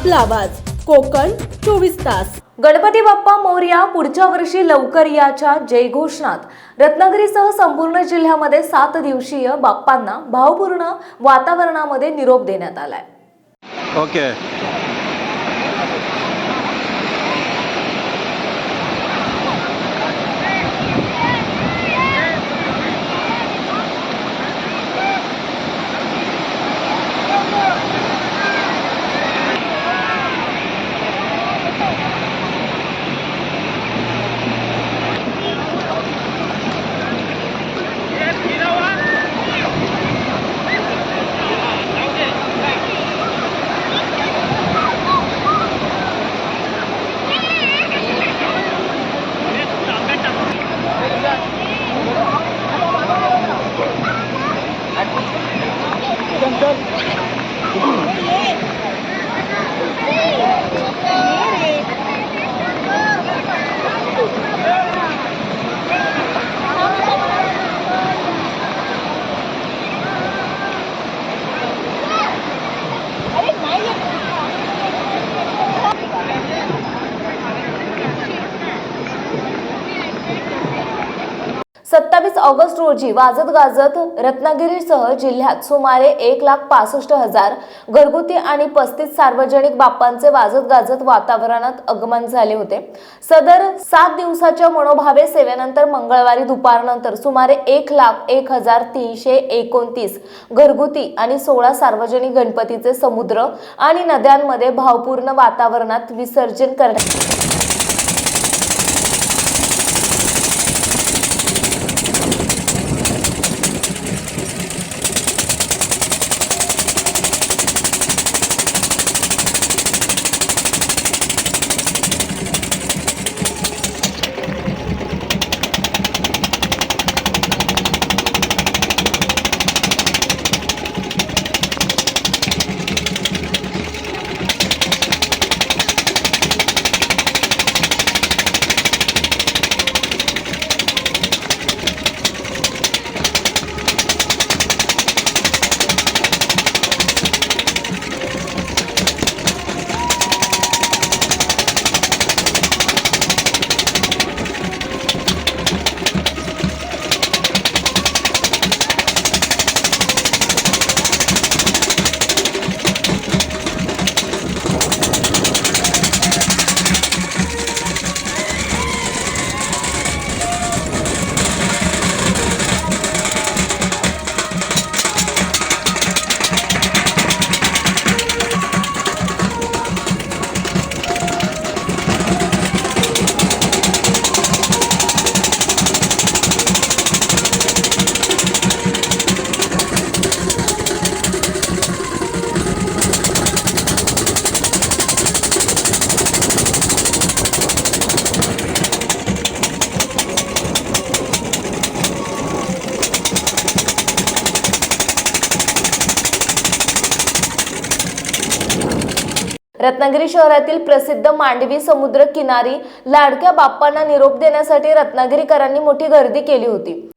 आपला आवाज. कोकण चोवीस तास. गणपती बाप्पा मोरया पुढच्या वर्षी लवकर याच्या जयघोषणात. रत्नागिरीसह संपूर्ण जिल्ह्यामध्ये सात दिवसीय बाप्पांना भावपूर्ण वातावरणामध्ये निरोप देण्यात आलाय. ओके. Dog, dog. ऑगस्ट रोजी वाजत गाजत रत्नागिरीसह जिल्ह्यात सुमारे एक लाख पासष्ट हजार घरगुती आणि पस्तीस सार्वजनिक बाप्पांचे वाजत गाजत वातावरणात आगमन झाले होते. सदर सात दिवसाच्या मनोभावे सेवेनंतर मंगळवारी दुपारनंतर सुमारे एक लाख एक हजार तीनशे एकोणतीस घरगुती आणि सोळा सार्वजनिक गणपतीचे समुद्र आणि नद्यांमध्ये भावपूर्ण वातावरणात विसर्जन करण्यात रत्नागिरी शहरातील प्रसिद्ध मांडवी समुद्र किनारी लाडक्या बाप्पांना निरोप देण्यासाठी रत्नागिरीकरांनी मोठी गर्दी केली होती.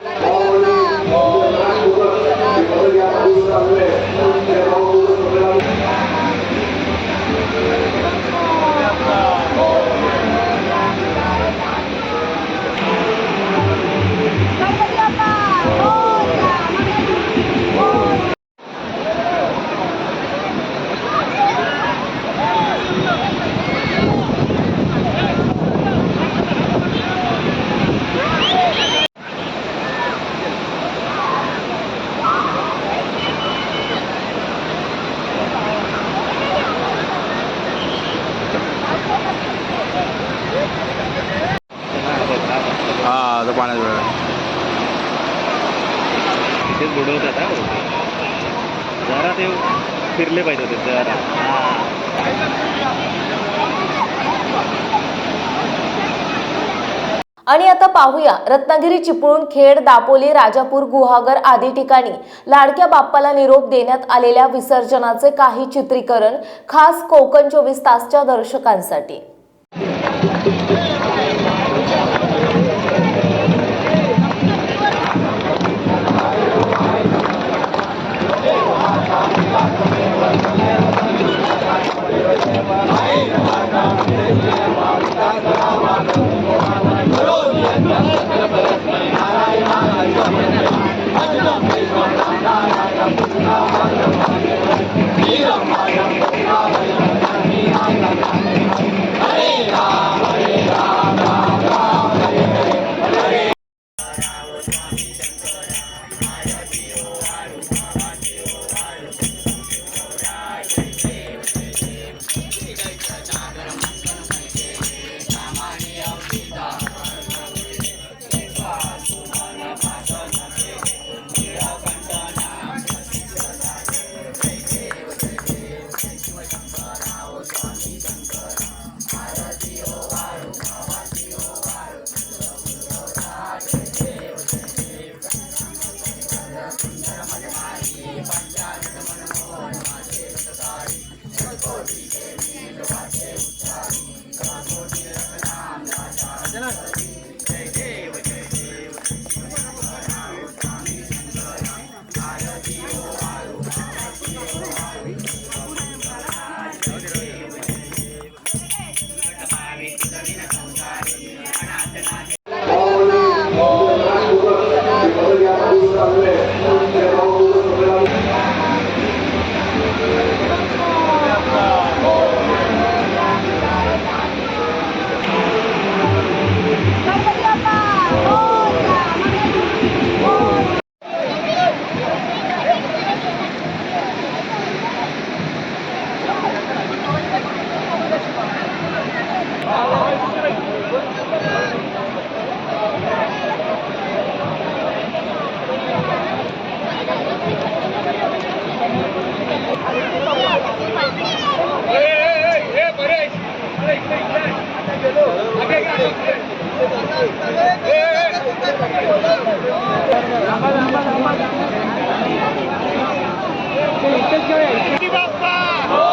हा आता पाण्यात वेळ तिथेच. जरा ते फिरले पाहिजे होते जरा आणि आता पाहूया रत्नागिरी चिपळूण खेड दापोली राजापूर गुहागर आदी ठिकाणी लाडक्या बाप्पाला निरोप देण्यात आलेल्या विसर्जनाचे काही चित्रीकरण खास कोकण चोवीस तासच्या दर्शकांसाठी. बाप्पा